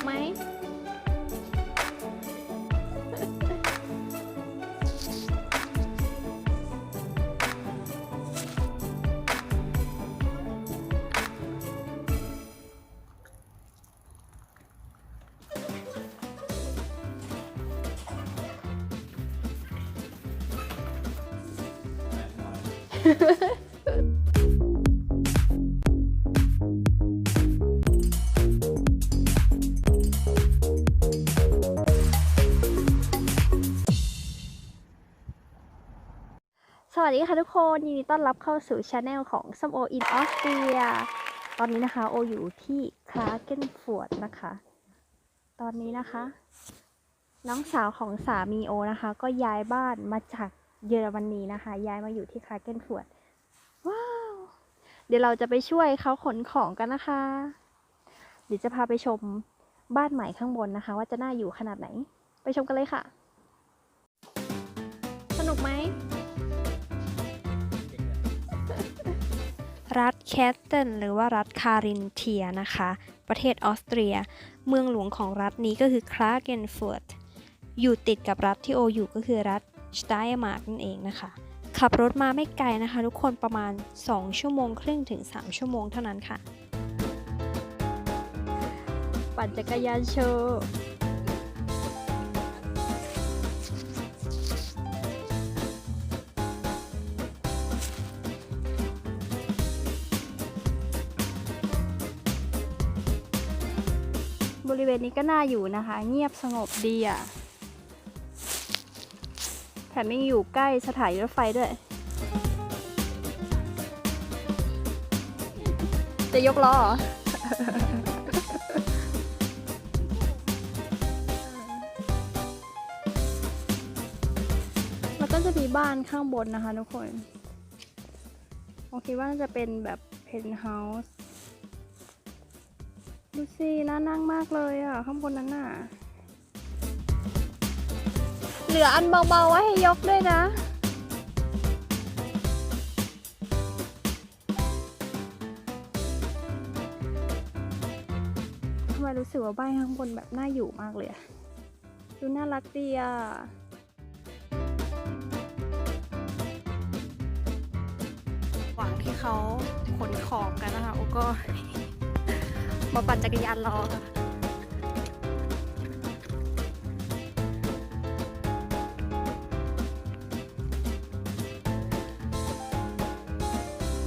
กไหม วัสดีค่ะทุกคนยินดีต้อนรับเข้าสู่ช anel ของซัมโออินออสเตรียตอนนี้นะคะโออยู่ที่คลาเกนฟ r ร์ดนะคะ ตอนนี้นะคะ น้องสาวของสามีโอนะคะ ก็ย้ายบ้านมาจากเยอรมนีนะคะ ย้ายมาอยู่ที่คลาเกนฟ r ร์ดว้าวเดี๋ยวเราจะไปช่วยเขาขนของกันนะคะ เดี๋ยวจะพาไปชมบ้านใหม่ข้างบนนะคะ ว่าจะน่าอยู่ขนาดไหน ไปชมกันเลยค่ะ สนุกไหม รัฐแคสเทนหรือว่ารัฐคารินเทียนะคะ ประเทศออสเตรีย เมืองหลวงของรัฐนี้ก็คือคลาเกนเฟิร์ตอยู่ติดกับรัฐที่โออยู่ก็คือรัฐสไตร์มาร์กนั่นเองนะคะ ขับรถมาไม่ไกลนะคะ ทุกคนประมาณ 2 ชั่วโมงครึ่งถึง 3 ชั่วโมงเท่านั้นค่ะ ปั่นจักรยานโชว์ ริเวณนี้ก็น่าอยู่นะคะ เงียบสงบดีอะแถมยังอยู่ใกล้สถานีรถไฟด้วย จะยกล้อเหรอแล้วก็จะมีบ้านข้างบนนะคะทุกคน โอเคดว่าน่าจะเป็นแบบเพนท์เฮาส์ ดูสิน่านั่งมากเลยอะ ข้างบนนั้นน่ะ เหลืออันเบาๆไว้ให้ยกด้วยนะ ทำไมรู้สึกว่าบ้านข้างบนแบบน่าอยู่มากเลยอะดูน่ารักดีอะหวังที่เขาขนของกันนะคะโอก็ มาปั่นจักรยานรอค่ะ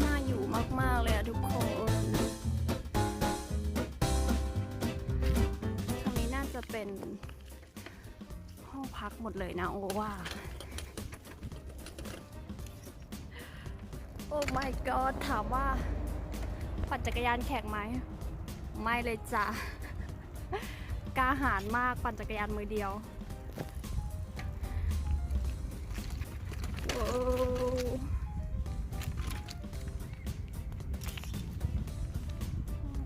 น่าอยู่มาก ๆ เลยอะทุกคนทางนี้น่าจะเป็น ห้องพักหมดเลยนะโอว่า โอ้ my god ถามว่า ปั่นจักรยานแข่งไหม ไม่เลยจ้ะกล้าหาญมากปั่นจักรยานมือเดียวห้อง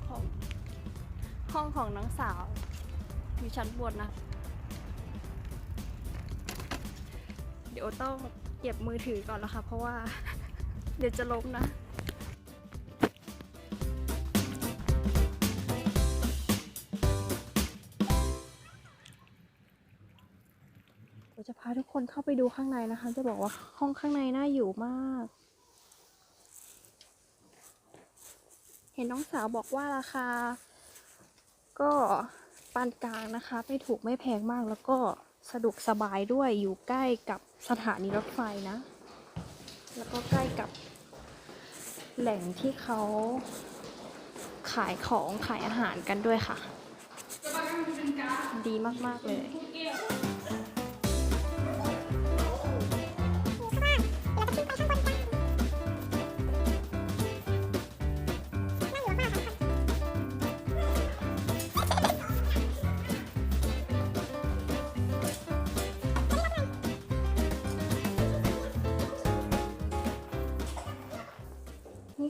ของห้องของน้องสาว อยู่ชั้นบนนะ เดี๋ยวต้องเก็บมือถือก่อนแล้วค่ะ เพราะว่า เดี๋ยวจะล้มนะ เดี๋ยวจะพาทุกคนเข้าไปดูข้างในนะคะ จะบอกว่าห้องข้างในน่าอยู่มาก เห็นน้องสาวบอกว่าราคา ก็ปานกลางนะคะ ไม่ถูกไม่แพงมากแล้วก็สะดวกสบายด้วยอยู่ใกล้กับสถานีรถไฟนะ แล้วก็ใกล้กับแหล่งที่เขาขายของขายอาหารกันด้วยค่ะ ดีมาก ๆ เลย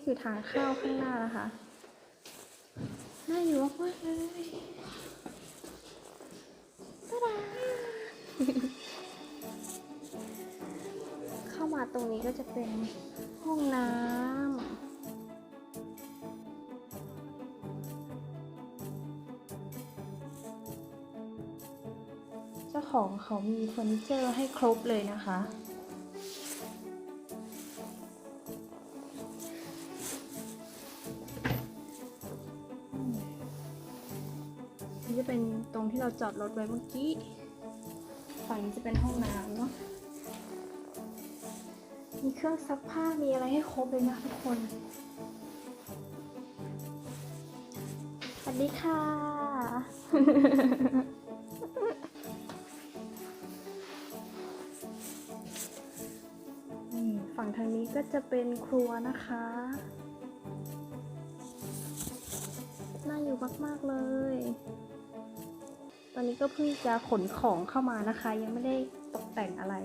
คือทางเข้าข้างหน้านะคะน่าอยู่มากๆเลยตาดาเข้ามาตรงนี้ก็จะเป็นห้องน้ำจ้าของเขามีเฟอร์นิเจอร์ให้ครบเลยนะคะ จอดรถไว้เมื่อกี้ ฝั่งนี้จะเป็นห้องน้ำเนาะ มีเครื่องซักผ้า มีอะไรให้ครบเลยนะทุกคน สวัสดีค่ะนี่ฝั่งทางนี้ก็จะเป็นครัวนะคะน่าอยู่มาก ๆ เลย อนนี้ก็เพิ่งจะขนของเข้ามานะคะ ยังไม่ได้ตกแต่งอะไร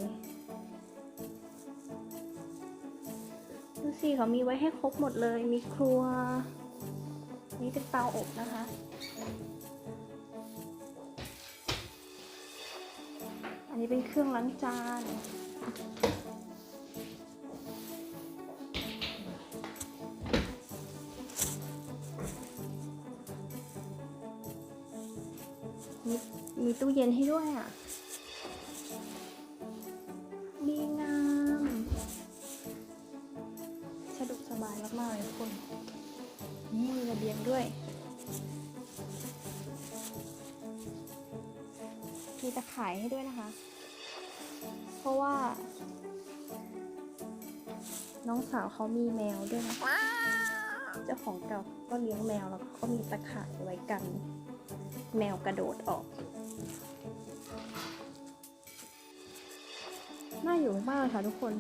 ดูสิเขามีไว้ให้ครบหมดเลย มีครัว นี่เป็นเตาอบนะคะ อันนี้เป็นเครื่องล้างจาน มีตู้เย็นให้ด้วยอะดีงาม สะดวกสบายมากๆเลยทุกคนนี่มีระเบียงด้วยมีตะข่ายให้ด้วยนะคะ เพราะว่า น้องสาวเขามีแมวด้วยนะเจ้าของเก่าก็เลี้ยงแมวแล้วก็มีตะข่ายไว้กัน แมวกระโดดออก น่าอยู่มากเลยค่ะทุกคน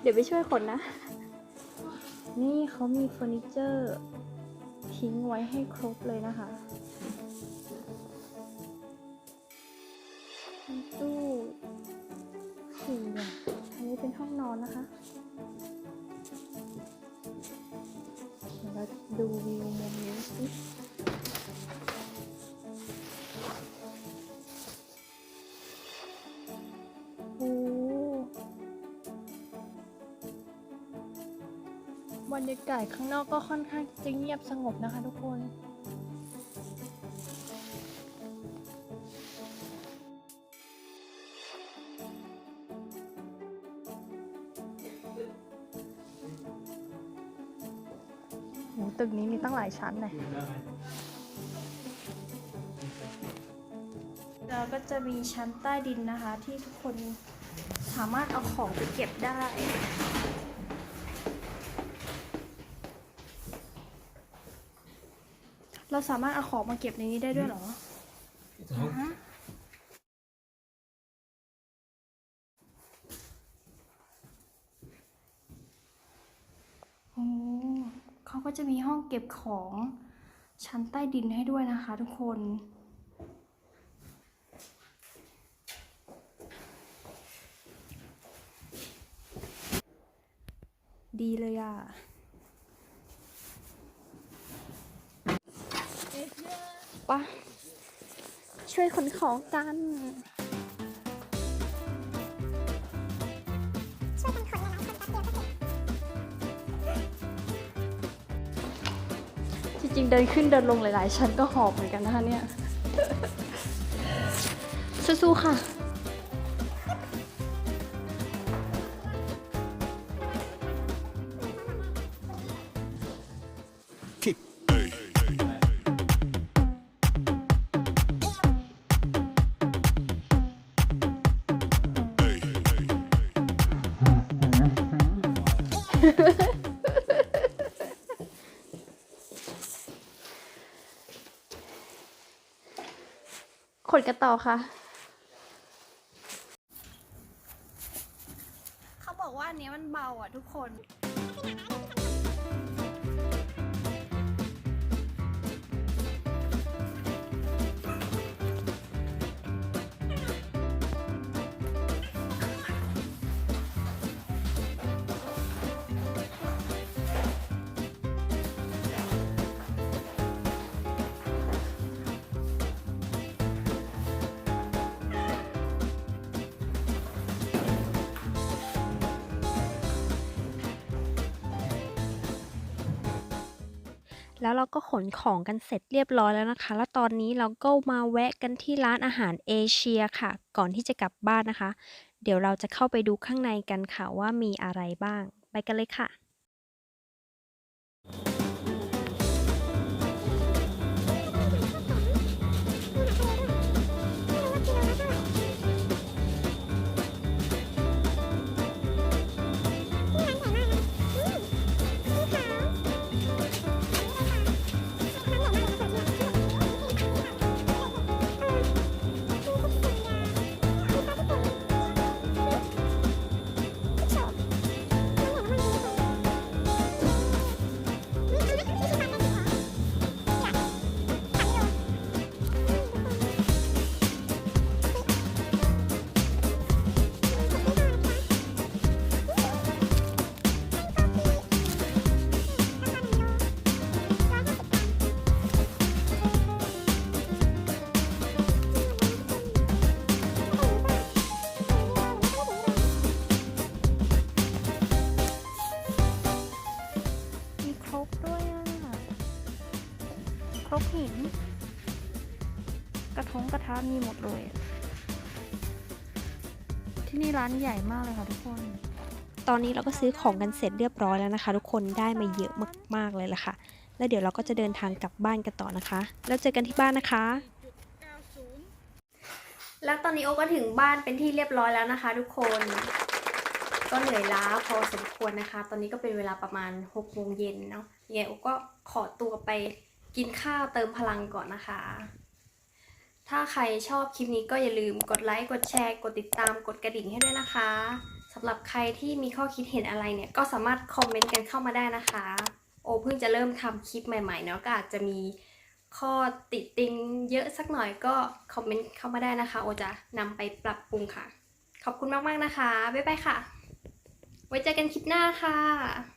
เดี๋ยวไปช่วยคนนะ นี่เขามีเฟอร์นิเจอร์ทิ้งไว้ให้ครบเลยนะคะตู้สี่ยอันนี้เป็นห้องนอนนะคะเดี๋ยวเราดูวิวมุมนี้ บรรยากาศข้างนอกก็ค่อนข้างจะเงียบสงบนะคะทุกคนโหตึกนี้มีตั้งหลายชั้นเลยแล้วก็จะมีชั้นใต้ดินนะคะ ที่ทุกคนสามารถเอาของไปเก็บได้ เราสามารถเอาของมาเก็บในนี้ได้ด้วยเหรอฮะโอ้เขาก็จะมีห้องเก็บของชั้นใต้ดินให้ด้วยนะคะทุกคน ดีเลยอะ ปะช่วยขนของกันช่วยกันขนหลายๆคนแป๊บเจจริงๆเดินขึ้นเดินลงหลายๆชั้นก็หอบเหมือนกันนะคะเนี่ย สู้ๆค่ะ ขนกันต่อค่ะ เขาบอกว่าอันนี้มันเบาอะทุกคน แล้วเราก็ขนของกันเสร็จเรียบร้อยแล้วนะคะ แล้วตอนนี้เราก็มาแวะกันที่ร้านอาหารเอเชียค่ะ ก่อนที่จะกลับบ้านนะคะ เดี๋ยวเราจะเข้าไปดูข้างในกันค่ะว่ามีอะไรบ้าง ไปกันเลยค่ะ กหิน กระทงกระทะมีหมดเลยอะที่นี่ร้านใหญ่มากเลยค่ะทุกคน ตอนนี้เราก็ซื้อของกันเสร็จเรียบร้อยแล้วนะคะ ทุกคนได้มาเยอะมากๆเลยล่ะค่ะ แล้วเดี๋ยวเราก็จะเดินทางกลับบ้านกันต่อนะคะ แล้วเจอกันที่บ้านนะคะ แล้วตอนนี้โอก็ถึงบ้านเป็นที่เรียบร้อยแล้วนะคะ ทุกคนก็เหนื่อยล้าพอสมควรนะคะ ตอนนี้ก็เป็นเวลาประมาณ6โมงเย็นเนาะยังไงโอก็ขอตัวไป กินข้าวเติมพลังก่อนนะคะ ถ้าใครชอบคลิปนี้ก็อย่าลืมกดไลค์ กดแชร์ กดติดตาม กดกระดิ่งให้ด้วยนะคะสำหรับใครที่มีข้อคิดเห็นอะไรเนี่ย ก็สามารถคอมเมนต์กันเข้ามาได้นะคะ โอเพิ่งจะเริ่มทำคลิปใหม่ๆเนาะก็อาจจะมีข้อติติงเยอะสักหน่อยก็คอมเมนต์เข้ามาได้นะคะ โอจะนำไปปรับปรุงค่ะ ขอบคุณมากๆนะคะ บ๊ายบายค่ะ ไว้เจอกันคลิปหน้าค่ะ